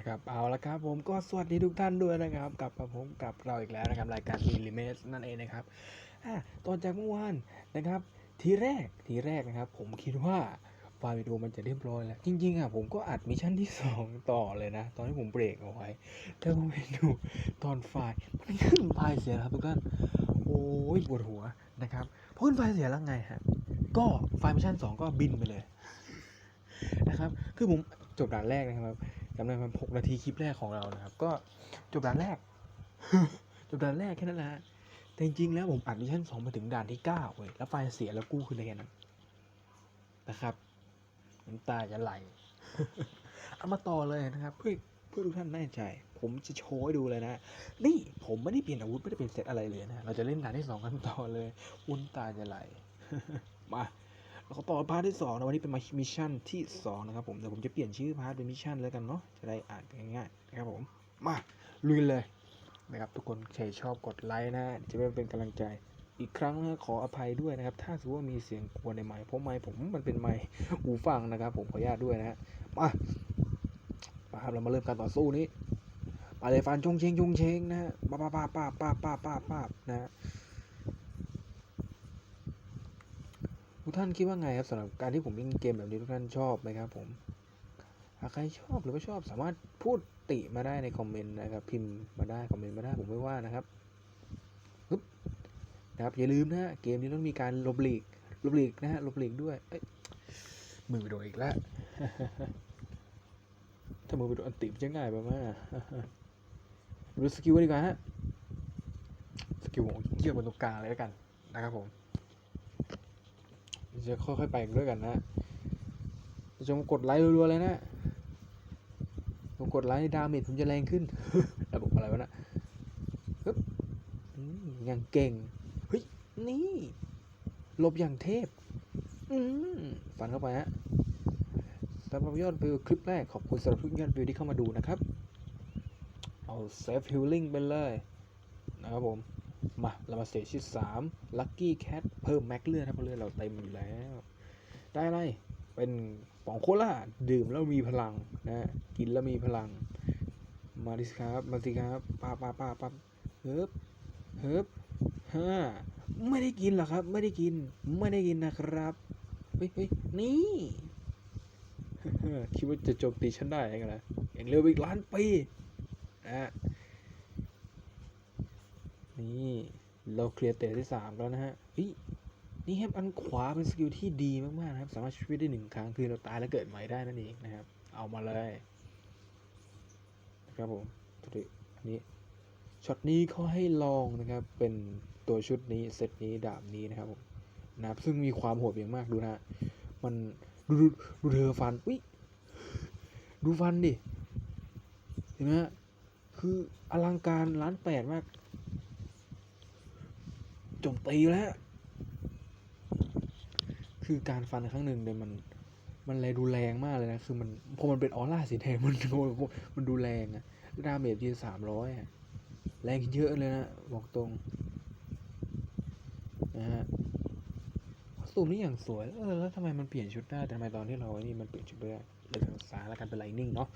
นะครับเอาละครับผมก็สวัสดีทุกท่านด้วยนะครับกลับมาพบกับเราอีกแล้วนะครับรายการ m i l l i m e t r นั่นเองนะครับอะตอนจากเมื่อวานนะครับ ทีแรกทีแรกนะครับ ผมคิดว่าไฟล์วิดีโอมันจะเรียบร้อยแล้ว จริงๆอะผมก็อัดมิชชั่นที่ 2 ต่อเลยนะ ตอนที่ผมเบรกเอาไว้แต่ผมไปดูตอนไฟล์มันขึ้นไฟล์เสียแล้วครับทุกท่านโอ้ยปวดหัวนะครับพอขึ้นไฟล์เสียแล้วไงฮะก็ไฟล์มิชชั่น2 ก็บินไปเลยนะครับ คือผมจบด่านแรกนะครับ จำได้มันหกนาทีคลิปแรกของเรานะครับ ก็จบด่านแรก จบด่านแรกแค่นั้นแหละฮะแต่จริงๆแล้วผมอัดมิชชั่นสองมาถึงด่านที่เก้าเว้ยแล้วไฟเสียแล้วกู้คืนได้แค่นั้นนะครับน้ำตาจะไหลเอามาต่อเลยนะครับ เพื่อเพื่อทุกท่านแน่ใจ ผมจะโชว์ให้ดูเลยนะ นี่ผมไม่ได้เปลี่ยนอาวุธไม่ได้เปลี่ยนเซตอะไรเลยนะ เราจะเล่นด่านที่สองกันต่อเลยวุ้นตาจะไหล มา เขาต่อพาร์ทที่2นะวันนี้เป็นมิชชั่นที่ 2 นะครับผมเดี๋ยวผมจะเปลี่ยนชื่อพาร์ทเป็นมิชชั่นแล้วกันเนาะจะได้อ่านง่ายๆนะครับผม มาลุยเลยนะครับทุกคนใครชอบกดไลค์นะจะเป็นกำลังใจอีกครั้งนะขออภัยด้วยนะครับ ถ้าสมมติว่ามีเสียงกวนในไมค์เพราะไมค์ผมมันเป็นไมค์หูฟังนะครับ ผมขออนุญาตด้วยนะมามาครับเรามาเริ่มการต่อสู้นี้มาเลยฟันชงเชงชงเชงนะป้าป้าป้าป้าป้าป้าป้านะ ทุกท่านคิดว่าไงครับสำหรับการที่ผมเล่นเกมแบบนี้ทุกท่านชอบไหมครับผมหากใครชอบหรือไม่ชอบสามารถพูดติมาได้ในคอมเมนต์นะครับ พิมพ์มาได้คอมเมนต์มาได้ผมไม่ว่านะครับปึ๊บนะครับอย่าลืมนะฮะเกมนี้ต้องมีการลบหลีกลบหลีกนะฮะลบหลีกด้วยเอ้ยมือไปโดนอีกแล้วถ้ามือไปโดนอันติมนจะง่ายไปมากดูสกิลดีกว่าฮะสกิลของเกี่ยวบนตรงกลางเลยแล้วกันนะครับผม จะค่อยๆไปด้วยกันนะจะมากดไลค์รัวๆเลยนะผมกดไลค์ดาเมจผมจะแรงขึ้นระบบอะไรวะนะปึ๊บอย่างเก่ง เฮ้ย นี่ ลบอย่างเทพ อืมฟันเข้าไปฮะสำหรับยอดวิวคลิปแรกขอบคุณสำหรับทุกยอดวิวที่เข้ามาดูนะครับ เอาเซฟฮิลลิ่งไปเลยนะครับผม มาเรามาสเตจที่สามลัคกี้แคทเพิ่มแม็กเลือดครับเพราะเลือดเราเต็มอยู่แล้ว ได้อะไร เป็นป๋องโคล่าดื่มแล้วมีพลังนะกินแล้วมีพลัง มาดิสครับมาสิครับป้าป้าป้าป้าเฮิบเฮิบฮ่าไม่ได้กินหรอครับ ไม่ได้กิน ไม่ได้กินนะครับเฮ้ยเฮ้ยนี่คิดว่าจะโจมตีฉันได้ยังไงนะอย่างเร็วอีกล้านปีนะ นี่เราเคลียร์เตะที่สามแล้วนะฮะเฮ้ยนี่ครับอันขวาเป็นสกิลที่ดีมากๆนะครับ สามารถช่วยได้หนึ่งครั้งคือเราตายแล้วเกิดใหม่ได้นั่นเองนะครับ เอามาเลยนะครับผมตัวนี้อันนี้ช็อตนี้เขาให้ลองนะครับ เป็นตัวชุดนี้เซตนี้ดาบนี้นะครับผมนะครับซึ่งมีความโหดอย่างมากดูนะ มันดูดูดูเธอฟันอุ้ยดูฟันดิเห็นไหมคืออลังการล้านแปดมาก จมตีแล้ว คือการฟันครั้งหนึ่งเนี่ยมัน มันแลดูแรงมากเลยนะ คือมันพอมันเป็นออร่าสีแดงมันโมันมันดูแรงอะดาเมจทีสามร้อยอะแรงเยอะเลยนะ บอกตรง นะฮะสูมนี่อย่างสวย เออแล้วทำไมมันเปลี่ยนชุดได้แต่ทำไมตอนที่เราไอ้นี่มันเปลี่ยนชุดไม่ได้เลยทางซ้ายแล้วกันเป็นไลนิ่งเนาะ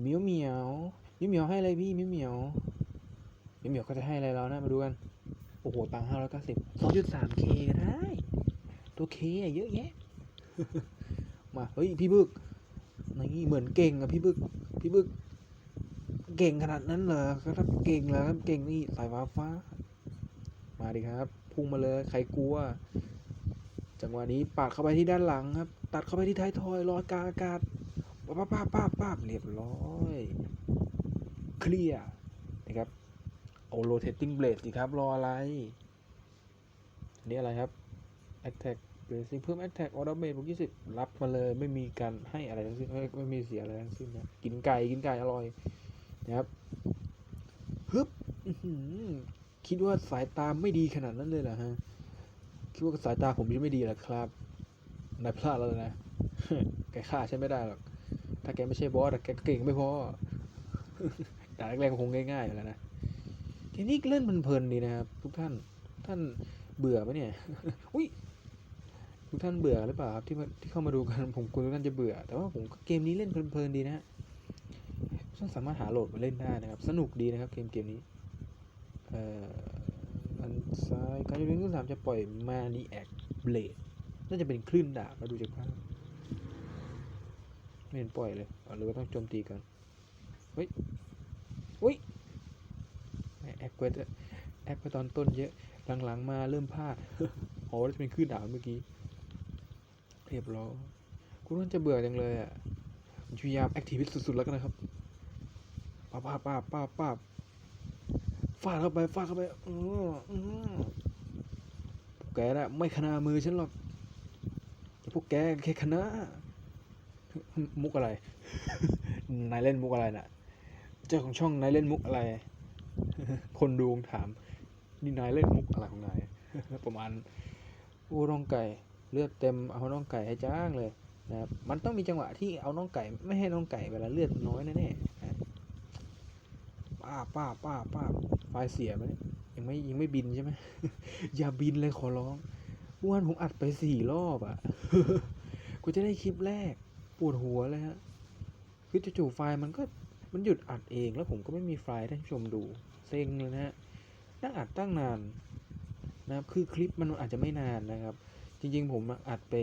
เมียวเมียวเมียวเมียวให้อะไรพี่เมียวเมียว พี่เหมียวเขาจะให้อะไรเรานะมาดูกัน โอ้โห ตังห้าร้อยเก้าสิบสองจุดสามเคก็ได้ ตัวเคอะเยอะแยะ มา เฮ้ย พี่บึกนี่เหมือนเก่งอะพี่บึก พี่บึก เก่งขนาดนั้นเหรอถ้าเก่งแล้วเก่งนี่สายฟ้าฟ้า มาดิครับ พุ่งมาเลย ใครกลัว จังหวะนี้ปาดเข้าไปที่ด้านหลังครับ ตัดเข้าไปที่ท้ายทอยลอยกลางอากาศป้าป้าป้าป้าเรียบร้อย เคลียร์ โอ้ rotating blade สิครับ รออะไร อันนี้อะไรครับ attack bracing เพิ่ม attack auto damage บวก20รับมาเลยไม่มีการให้อะไรทั้งสิ้นไม่ไม่มีเสียอะไรทั้งสิ้นนะกินไก่กินไก่อร่อยนะครับฮึบคิดว่าสายตาไม่ดีขนาดนั้นเลยเหรอฮะ คิดว่าสายตาผมจะไม่ดีหรอครับนายพลาดแล้วนะแกฆ่าฉันไม่ได้หรอก ถ้าแกไม่ใช่บอสอะแกก็เก่งไม่พอด่าแรกๆคงง่ายๆอยู่แล้วนะ ทีนี้เล่นเพลินๆดีนะครับทุกท่านท่านเบื่อไหมเนี่ยอุ้ยทุกท่านเบื่อหรือเปล่าครับที่มาที่เข้ามาดูกันผมกลัวทุกท่านจะเบื่อ แต่ว่าผมเกมนี้เล่นเพลินๆดีนะฮะท่านสามารถหาโหลดมาเล่นได้นะครับ สนุกดีนะครับเกมเกมนี้เอ่ออันซ้ายการจะเล่นขึ้นสามจะปล่อยมานีแอคเบลดน่าจะเป็นคลื่นดาบมาดูจากภาพไม่เห็นปล่อยเลยอ๋อหรือว่าต้องโจมตีกันเฮ้ยอุ้ย แอคเวทแอคไปตอนต้นเยอะหลังๆมาเริ่มพลาดอ๋อจะเป็นคลื่นดาบเมื่อกี้เรียบร้อยคุณว่าจะเบื่อจังเลยอะผมจะพยายามแอคทีฟสุดๆแล้วกันนะครับป้าป้าป้าป้าป้าฟาดเข้าไปฟาดเข้าไปอืออือแกน่ะไม่ขนามือฉันหรอกพวกแกแค่คณะมุกอะไร นายเล่นมุกอะไรน่ะ เจ้าของช่องนายเล่นมุกอะไร คนดูถามนี่นายเล่นมุกอะไรของนายประมาณโอ้ร่องไก่เลือดเต็มเอาน้องไก่ให้จ้างเลยนะครับมันต้องมีจังหวะที่เอาน้องไก่ไม่ให้น้องไก่เวลาเลือดน้อยแน่ๆนะป้าป้าป้าป้าไฟเสียไหมเนี่ยยังไม่ยังไม่บินใช่ไหมอย่าบินเลยขอร้องวานผมอัดไปสี่รอบอะ่ะกูจะได้คลิปแรกปวดหัวเลยฮะคือจู่ๆไฟล์มันก็มันหยุดอัดเองแล้วผมก็ไม่มีไฟล์ให้ท่านผู้ชมดู เซ็งเลยนะฮะนั่งอัดตั้งนานนะครับคือคลิปมันอาจจะไม่นานนะครับ จริงๆผมอัดไป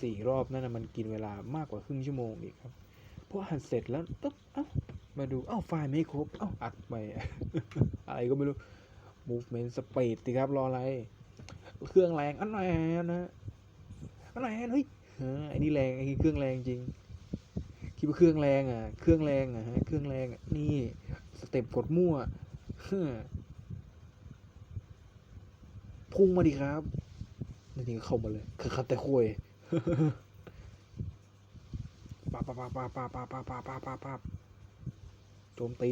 สี่รอบนั่นนะมันกินเวลามากกว่าครึ่งชั่วโมงอีกครับพออัดเสร็จแล้วปุ๊บเอ้ามาดูเอ้าไฟล์ไม่ครบเอ้าอัดไป อะไรก็ไม่รู้ movement speed สิครับรออะไร เครื่องแรงอันไหนนะอันไหนเฮ้ยออไอ้นี่แรงไอ้นี่เครื่องแรงจริงคิดว่าเครื่องแรงอะ เครื่องแรงอะฮะเครื่องแรงอะนี่สเต็ปกดมั่ว พุ่งมาดิครับนี่นี่ก็เข้ามาเลยคือคัดแต่คุยปาปาปาปาปาปาปาปาปาปาปาโจมตี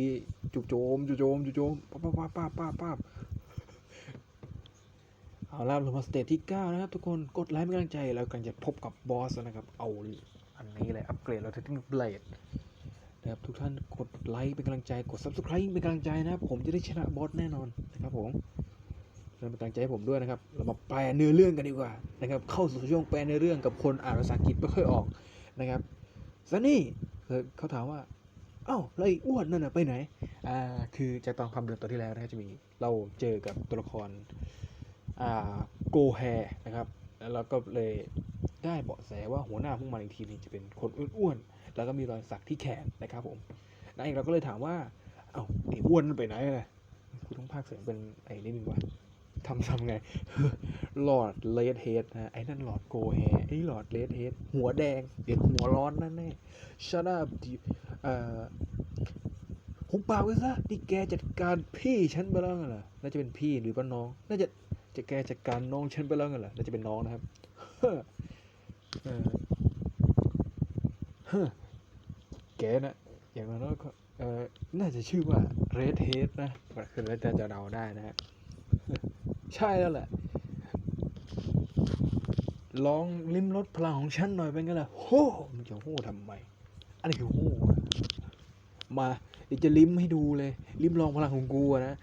จุโจมจุโจมจุโจมปาปาปาปาปาปาเอาล่ะเรามาสเตจที่ 9 นะครับ ทุกคนกดไลค์เป็นกำลังใจแล้วกันจะพบกับบอสนะครับ เอาอันนี้เลย อัปเกรดเราถึงเบลด นะครับทุกท่านกดไลค์เป็นกำลังใจกด subscribe เป็นกำลังใจนะครับผมจะได้ชนะบอสแน่นอนนะครับผมเป็นกำลังใจให้ผมด้วยนะครับ เรามาแปลเนื้อเรื่องกันดีกว่านะครับเข้าสู่ช่วงแปลเนื้อเรื่องกับคนอ่านภาษาอังกฤษไม่ค่อยออกนะครับซันนี่เขาถามว่าเอ้าแล้วไอ้อ้วนนั่นน่ะไปไหนอ่าคือจากตอนความเดิมตัวที่แล้วนะครับจะมีเราเจอกับตัวละครอ่าโกแฮนะครับแล้วเราก็เลยได้เบาะแสว่าหัวหน้าพวกมันอีกทีนึงจะเป็นคนอ้วนๆ แล้วก็มีรอยสักที่แขนนะครับผมนายเอกเราก็เลยถามว่า เอ้าไอ้อ้วนนั่นไปไหนล่ะกูต้องพากเสียงเป็นไอ้นี่มึงวะทำทำไงหลอดเลดเฮดนะไอ้นั่นหลอดโกแฮไอ้หลอดเลดเฮดหัวแดงเดี๋ยวหัวร้อนนั่นแน่ shut up ดิเอ่อหุบปากไว้ซะนี่แกจัดการพี่ฉันไปแล้วเหรอน่าจะเป็นพี่หรือว่าน้อง น่าจะจะแกจัดการน้องฉันไปแล้วเหรอน่าจะเป็นน้องนะครับเฮ้อ แกนะอย่างน้อยก็เออน่าจะชื่อว่า red head นะคือแล้วแต่จะเดาได้นะฮะใช่แล้วแหละ ลองลิ้มรสพลังของฉันหน่อยเป็นไงล่ะโฮ้มึงจะโห่ทำไม อันนี้คือโห่อะมาเดี๋ยวจะลิ้มให้ดูเลย ลิ้มลองพลังของกูนะ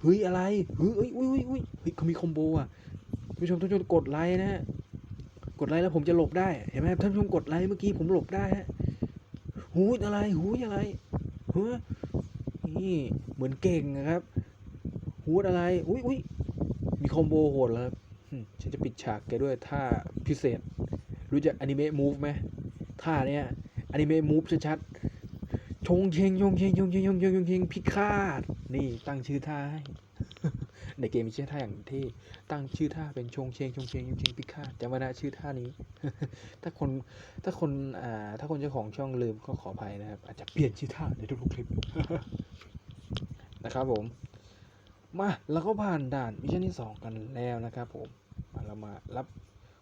เฮ้ยอะไรเฮ้ยเฮ้ยอุ้ยอุ้ยอุ้ยเฮ้ยเขามีคอมโบอะผู้ชมท่านผู้ชมกดไลค์นะฮะกดไลค์แล้วผมจะหลบได้ เห็นไหมท่านผู้ชมกดไลค์เมื่อกี้ผมหลบได้ฮะ หูยอะไร หูยอะไรเฮ้ยนี่เหมือนเก่งนะครับฮูดอะไร อุ้ยอุ้ยมีคอมโบโหดแล้วครับฉันจะปิดฉากแกด้วยท่าพิเศษ รู้จักอนิเมะมูฟไหมท่าเนี้ยอนิเมะมูฟชัดๆชงเชงชงเชงชงเชงชงเชงชงเชงพิฆาต นี่ตั้งชื่อท่าให้ ในเกมมีชื่อท่าอย่างที่ตั้งชื่อท่าเป็นชงเชงชงเชงชงเชงพิฆาตจำไว้นะชื่อท่านี้ ถ้าคนถ้าคนอ่าถ้าคนเจ้าของช่องลืมก็ขออภัยนะครับ อาจจะเปลี่ยนชื่อท่าในทุกๆคลิปนะครับผม มาเราก็ผ่านด่านมิชชั่นที่ 2 กันแล้วนะครับผมมาเรามารับ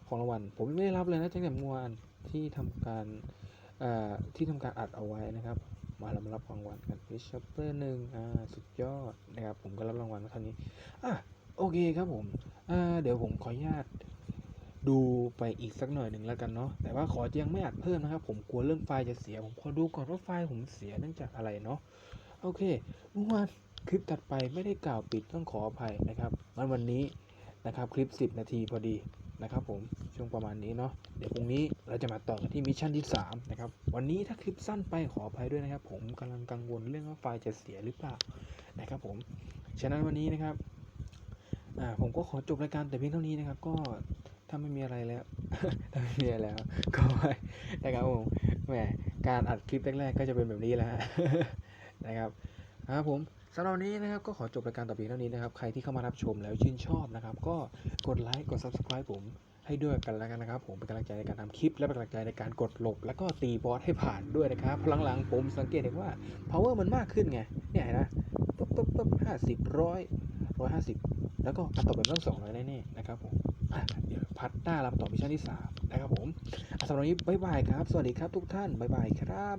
ของรางวัลผมไม่ได้รับเลยนะตั้งแต่เมื่อวานที่ทำการอ่อที่ทำการอัดเอาไว้นะครับ มาเรามารับรางวัลกันพิชเปอร์หนึ่งอ่าสุดยอดนะครับผมก็รับรางวัลครั้งนี้อะโอเคครับผมอ่าเดี๋ยวผมขออนุญาตดูไปอีกสักหน่อยหนึ่งแล้วกันเนาะแต่ว่าขอยังไม่อัดเพิ่มนะครับ ผมกลัวเรื่องไฟล์จะเสีย ผมขอดูก่อนว่าไฟล์ผมเสียเนื่องจากอะไรเนาะโอเคเมื่อวานคลิปถัดไปไม่ได้กล่าวปิดต้องขออภัยนะครับวันวันนี้นะครับคลิป 10 นาทีพอดี นะครับผมช่วงประมาณนี้เนาะเดี๋ยวพรุ่งนี้เราจะมาต่อกันที่มิชชั่นที่3นะครับวันนี้ถ้าคลิปสั้นไปขออภัยด้วยนะครับ ผมกำลังกังวลเรื่องว่าไฟล์จะเสียหรือเปล่านะครับผมฉะนั้นวันนี้นะครับผมก็ขอจบรายการแต่เพียงเท่านี้นะครับ ก็ถ้าไม่มีอะไรแล้วถ้าไม่มีอะไรแล้ว ก็ไว้นะครับผมแหมการอัดคลิปแรกๆก็จะเป็นแบบนี้แหละฮะนะครับครับผม สำหรับวันนี้นะครับก็ขอจบรายการต่อเพียงเท่านี้นะครับ ใครที่เข้ามารับชมแล้วชื่นชอบนะครับ ก็กดไลค์กด subscribe ผมให้ด้วยกันแล้วกันนะครับ ผมเป็นกำลังใจในการทำคลิป และเป็นกำลังใจในการกดหลบ แล้วก็ตีบอสให้ผ่านด้วยนะครับพราะหลังๆผมสังเกตเห็นว่า power มันมากขึ้นไงเนี่ยนะปุ๊บปุ๊บปุ๊บห้าสิบร้อยร้อยห้าสิบแล้วก็อันต่อไปต้องสองร้อยแน่ๆนะครับผมอะเดี๋ยวพัดหน้าลำต่อมิชชั่นที่สามนะครับผมสำหรับวันนี้บ๊ายบายครับ สวัสดีครับทุกท่านบ๊ายบายครับ